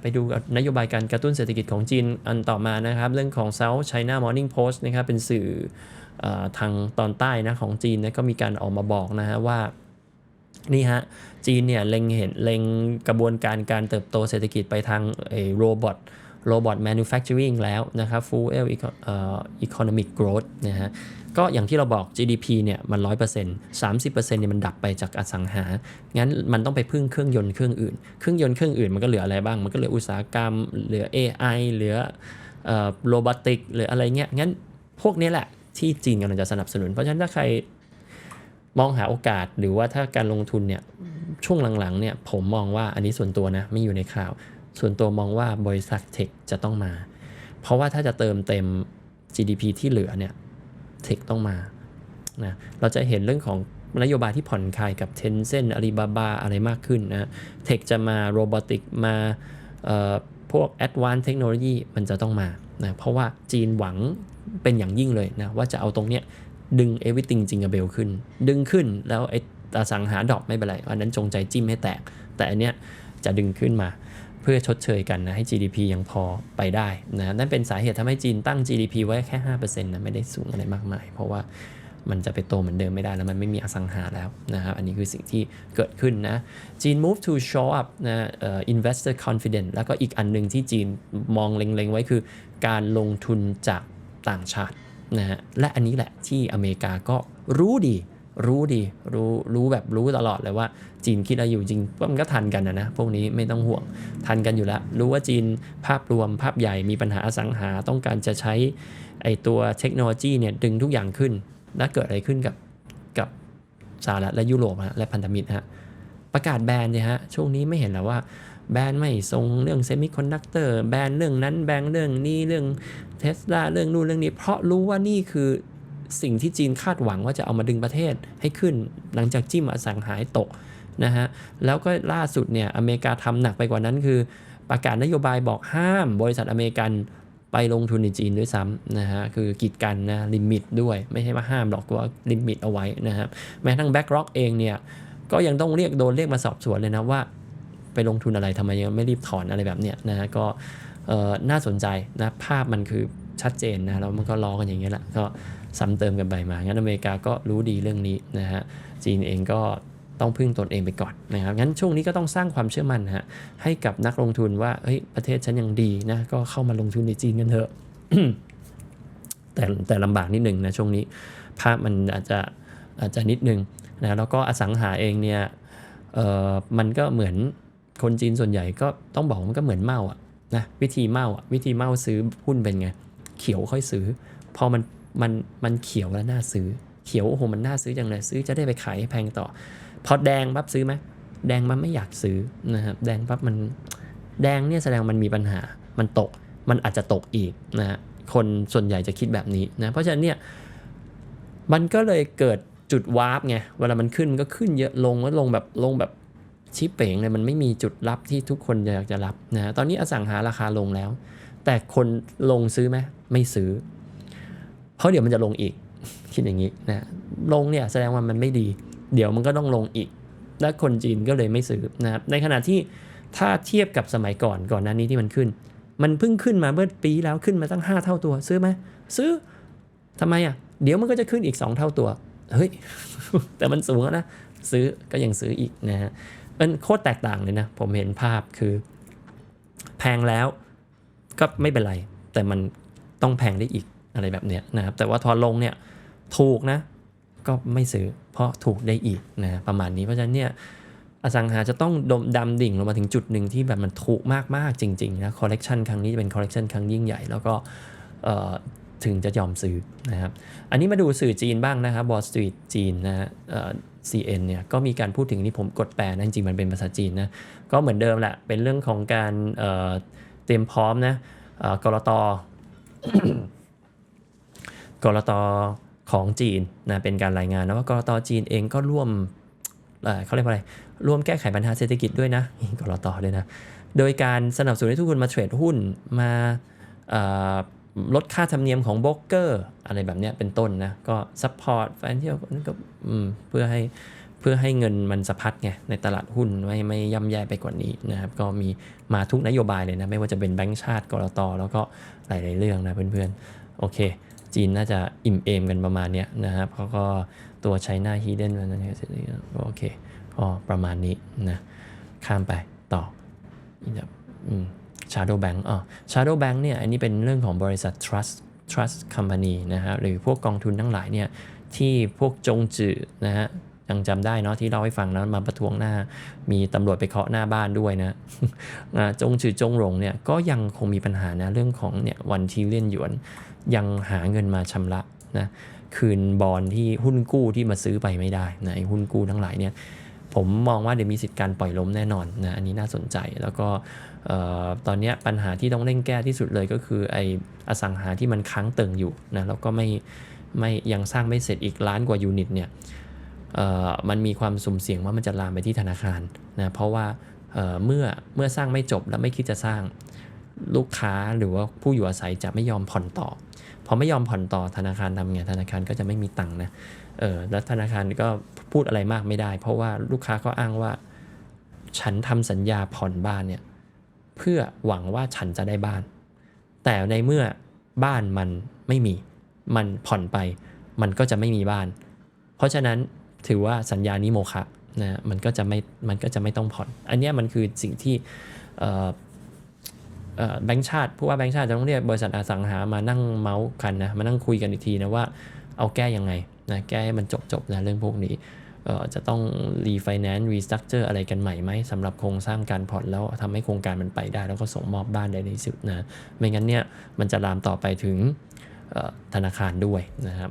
ไปดูนโยบายการกระตุ้นเศรษฐกิจของจีนอันต่อมานะครับ เรื่องของ South China Morning Post นะครับเป็นสื่อออทางตอนใต้นะของจีนนะก็มีการออกมาบอกนะฮะว่านี่ฮะจีนเนี่ยเล็งเห็นเล็งกระบวนการการเติบโตเศรษฐกิจไปทางไอ้โรบอท โรบอทแมนูแฟคเจอริงแล้วนะครับ full economic growth นะฮะก็อย่างที่เราบอก GDP เนี่ยมัน 100% 30%เนี่ยมันดับไปจากอสังหา งั้นมันต้องไปพึ่งเครื่องยนต์เครื่องอื่น เครื่องยนต์เครื่องอื่นมันก็เหลืออะไรบ้าง มันก็เหลืออุตสาหกรรม เหลือ AI เหลือโรบอติกหรืออะไรเงี้ย งั้นพวกนี้แหละที่จีนกำลังจะสนับสนุน เพราะฉะนั้นถ้าใครมองหาโอกาสหรือว่าถ้าการลงทุนเนี่ยช่วงหลังๆเนี่ยผมมองว่าอันนี้ส่วนตัวนะไม่อยู่ในข่าว ส่วนตัวมองว่าบริษัทเทคจะต้องมา เพราะว่าถ้าจะเติมเต็ม GDP ที่เหลือเนี่ยเทคต้องมานะเราจะเห็นเรื่องของนโยบายที่ผ่อนคลายกับ Tencent Alibaba อะไรมากขึ้นนะเทคจะมาโรบอติกมาพวก Advanced Technology มันจะต้องมานะเพราะว่าจีนหวังเป็นอย่างยิ่งเลยนะว่าจะเอาตรงเนี้ยดึง everything จริงกับเบลขึ้น ดึงขึ้นแล้วไอ้อสังหาดอกไม่เป็นไร อันนั้นจงใจจิ้มให้แตก แต่อันเนี้ยจะดึงขึ้นมา เพื่อชดเชยกันนะให้ GDP ยังพอไปได้นะนั่นเป็นสาเหตุทำให้จีนตั้ง GDP ไว้แค่ 5%นะไม่ได้สูงอะไรมากมาย เพราะว่ามันจะไปโตเหมือนเดิมไม่ได้แล้วมันไม่มีอสังหาแล้วนะครับอันนี้คือสิ่งที่เกิดขึ้นนะจีน move to show up นะ uh, investor confidence แล้วก็อีกอันหนึ่งที่จีนมองเล็งๆ ไว้คือ การลงทุนจากต่างชาตินะฮะและอันนี้แหละที่อเมริกาก็รู้ดี รู้ดีรู้รู้แบบรู้ตลอดเลยว่า จีนคิดอะไรอยู่จริงมันก็ทันกันนะนะพวกนี้ไม่ต้องห่วงทันกันอยู่แล้ว รู้ว่าจีนภาพรวมภาพใหญ่มีปัญหาอสังหาต้องการจะใช้ไอตัวเทคโนโลยีเนี่ยดึงทุกอย่างขึ้น แล้วเกิดอะไรขึ้นกับกับสหรัฐและยุโรปฮะและพันธมิตรฮะประกาศแบนเนี่ยฮะช่วงนี้ไม่เห็นแล้วว่าแบนไม่ทรงเรื่องเซมิคอนดักเตอร์แบนเรื่องนั้นแบนเรื่องนี้เรื่องเทสลาเรื่องนู่นเรื่องนี้ เพราะรู้ว่านี่คือ สิ่งที่จีนคาดหวังว่าจะเอามาดึงประเทศให้ขึ้น หลังจากจิ้มอสังหาตกนะฮะแล้วก็ล่าสุดเนี่ยอเมริกาทำหนักไปกว่านั้นคือ ประกาศนโยบายบอกห้ามบริษัทอเมริกันไปลงทุนในจีนด้วยซ้ำนะฮะคือกีดกันนะลิมิตด้วยไม่ใช่ว่าห้ามหรอกว่าลิมิตเอาไว้นะครับแม้ทั้งแบ็กร็อกเองเนี่ยก็ยังต้องเรียกโดนเรียกมาสอบสวนเลยนะว่า ไปลงทุนอะไรทำไมยังไม่รีบถอนอะไรแบบเนี้ยนะฮะก็น่าสนใจนะภาพมันคือชัดเจนนะแล้วมันก็ล้อกันอย่างเงี้ยแหละก็ ซ้ำเติมกันไปมางั้นอเมริกาก็รู้ดีเรื่องนี้นะฮะจีนเองก็ต้องพึ่งตนเองไปก่อนนะครับงั้นช่วงนี้ก็ต้องสร้างความเชื่อมั่นฮะให้กับนักลงทุนว่าเฮ้ยประเทศฉันยังดีนะก็เข้ามาลงทุนในจีนกันเถอะแต่แต่ลำบากนิดหนึ่งนะช่วงนี้ภาพมันอาจจะอาจจะนิดหนึ่งนะแล้วก็อสังหาเองเนี่ยเออมันก็เหมือนคนจีนส่วนใหญ่ก็ต้องบอกมันก็เหมือนเมาอะนะวิธีเมาอะวิธีเมาซื้อหุ้นเป็นไง เขียวค่อยซื้อ พอมัน มันมันเขียวแล้วน่าซื้อ เขียวโอ้โหมันน่าซื้อจังเลยซื้อจะได้ไปขายให้แพงต่อ พอแดงปั๊บซื้อไหมแดงมันไม่อยากซื้อนะครับแดงปั๊บมันแดงเนี่ยแสดงมันมีปัญหา มันตกมันอาจจะตกอีกนะฮะคนส่วนใหญ่จะคิดแบบนี้นะเพราะฉะนั้นเนี่ยมันก็เลยเกิดจุดวาร์ปไงเวลามันขึ้นมันก็ขึ้นเยอะลงก็ลงแบบลงแบบชิปเป๋งเลยมันไม่มีจุดรับที่ทุกคนอยากจะรับนะตอนนี้อสังหาราคาลงแล้ว แต่คนลงซื้อไหมไม่ซื้อ เพราะเดี๋ยวมันจะลงอีก คิดอย่างนี้นะลงเนี่ยแสดงว่ามันไม่ดี เดี๋ยวมันก็ต้องลงอีก และคนจีนก็เลยไม่ซื้อนะครับในขณะที่ถ้าเทียบกับสมัยก่อนก่อนหน้านี้ที่มันขึ้น มันเพิ่งขึ้นมาเมื่อปีแล้วขึ้นมาตั้ง 5 เท่าตัวซื้อไหมซื้อทำไมอะเดี๋ยวมันก็จะขึ้นอีก 2 เท่าตัวเฮ้ยแต่มันสูงนะซื้อก็ยังซื้ออีกนะฮะมันโคตรแตกต่างเลยนะ ผมเห็นภาพคือ แพงแล้วก็ไม่เป็นไร แต่มันต้องแพงได้อีก อะไรแบบเนี้ยนะครับแต่ว่าทอลงเนี่ยถูกนะก็ไม่ซื้อเพราะถูกได้อีกนะประมาณนี้เพราะฉะนั้นเนี่ยอสังหาจะต้องดมดำดิ่งลงมาถึงจุดหนึ่งที่แบบมันถูกมาก ๆ จริง ๆ นะคอลเลกชันครั้งนี้จะเป็นคอลเลกชันครั้งยิ่งใหญ่ แล้วก็ถึงจะยอมซื้อนะครับ อันนี้มาดูสื่อจีนบ้างนะครับบอสตรีทจีนนะฮะ CN เนี่ยก็มีการพูดถึงนี่ผมกดแปลนะจริงๆมันเป็นภาษาจีนนะก็เหมือนเดิมแหละเป็นเรื่องของการเเตรียมพร้อมนะกรต กรตของจีนนะเป็นการรายงานนะว่ากรตจีนเองก็ร่วมเขาเรียกว่าอะไร ร่วมแก้ไขปัญหาเศรษฐกิจด้วยนะกรตด้วยนะ โดยการสนับสนุนให้ทุกคนมาเทรดหุ้นมาลดค่าธรรมเนียมของโบรกเกอร์อะไรแบบนี้เป็นต้นนะ ก็ซัพพอร์ตแฟนเที่ยวก็เพื่อให้เพื่อให้เงินมันสะพัดไงในตลาดหุ้นไม่ไม่ย่ำแย่ไปกว่านี้นะครับ ก็มีมาทุกนโยบายเลยนะ ไม่ว่าจะเป็นแบงก์ชาติกรตแล้วก็หลาย ๆ เรื่องนะเพื่อน ๆ โอเค จีนน่าจะอิ่มเอมกันประมาณเนี้ยนะครับเขาก็ตัว China Hidden นั่นเองโอเคก็ประมาณนี้นะข้ามไปต่ออืม Shadow Bank อ๋อ Shadow Bank เนี่ยอันนี้เป็นเรื่องของบริษัท Trust Trust Company นะฮะหรือพวกกองทุนทั้งหลายเนี่ยที่พวกจงจือนะฮะ ยังจำได้เนาะที่เล่าให้ฟังนะมาประท้วงหน้า มีตำรวจไปเคาะหน้าบ้านด้วยนะจงจือจงหลงเนี่ยก็ยังคงมีปัญหานะเรื่องของเนี่ยวันทีเลียนหยวน ยังหาเงินมาชำระนะคืนบอลที่หุ้นกู้ที่มาซื้อไปไม่ได้นะไอ้หุ้นกู้ทั้งหลายเนี่ยผมมองว่าเดี๋ยวมีสิทธิ์การปล่อยล้มแน่นอนนะอันนี้น่าสนใจแล้วก็ตอนนี้ปัญหาที่ต้องเร่งแก้ที่สุดเลยก็คือไออสังหาที่มันค้างเติ่งอยู่นะแล้วก็ไม่ไม่ยังสร้างไม่เสร็จอีกล้านกว่ายูนิตเนี่ย มันมีความสุ่มเสี่ยงว่ามันจะลามไปที่ธนาคารนะเพราะว่าเเมื่อเมื่อสร้างไม่จบแล้วไม่คิดจะสร้างลูกค้าหรือว่าผู้อยู่อาศัยจะไม่ยอมผ่อนต่อพอไม่ยอมผ่อนต่อธนาคารทำไงธนาคารก็จะไม่มีตังค์นะเออแล้วธนาคารก็พูดอะไรมากไม่ได้ เพราะว่าลูกค้าก็อ้างว่า ฉันทำสัญญาผ่อนบ้านเนี่ยเพื่อหวังว่าฉันจะได้บ้าน แต่ในเมื่อบ้านมันไม่มี มันผ่อนไป มันก็จะไม่มีบ้าน เพราะฉะนั้น ถือว่าสัญญานี้โมฆะนะมันก็จะไม่มันก็จะไม่ต้องผ่อน อันนี้มันคือสิ่งที่แบงค์ชาติผู้ว่าแบงค์ชาติจะต้องเรียกบริษัทอสังหามานั่งเมาส์กันนะมานั่งคุยกันอีกทีนะว่าเอาแก้ยังไงนะแก้ให้มันจบๆนะเรื่องพวกนี้จะต้องรีไฟแนนซ์รีสตรัคเจอร์อะไรกันใหม่ไหมสำหรับโครงสร้างการผ่อนแล้วทำให้โครงการมันไปได้ แล้วก็ส่งมอบบ้านได้ในสุดนะไม่งั้นเนี่ยมันจะลามต่อไปถึงธนาคารด้วยนะครับ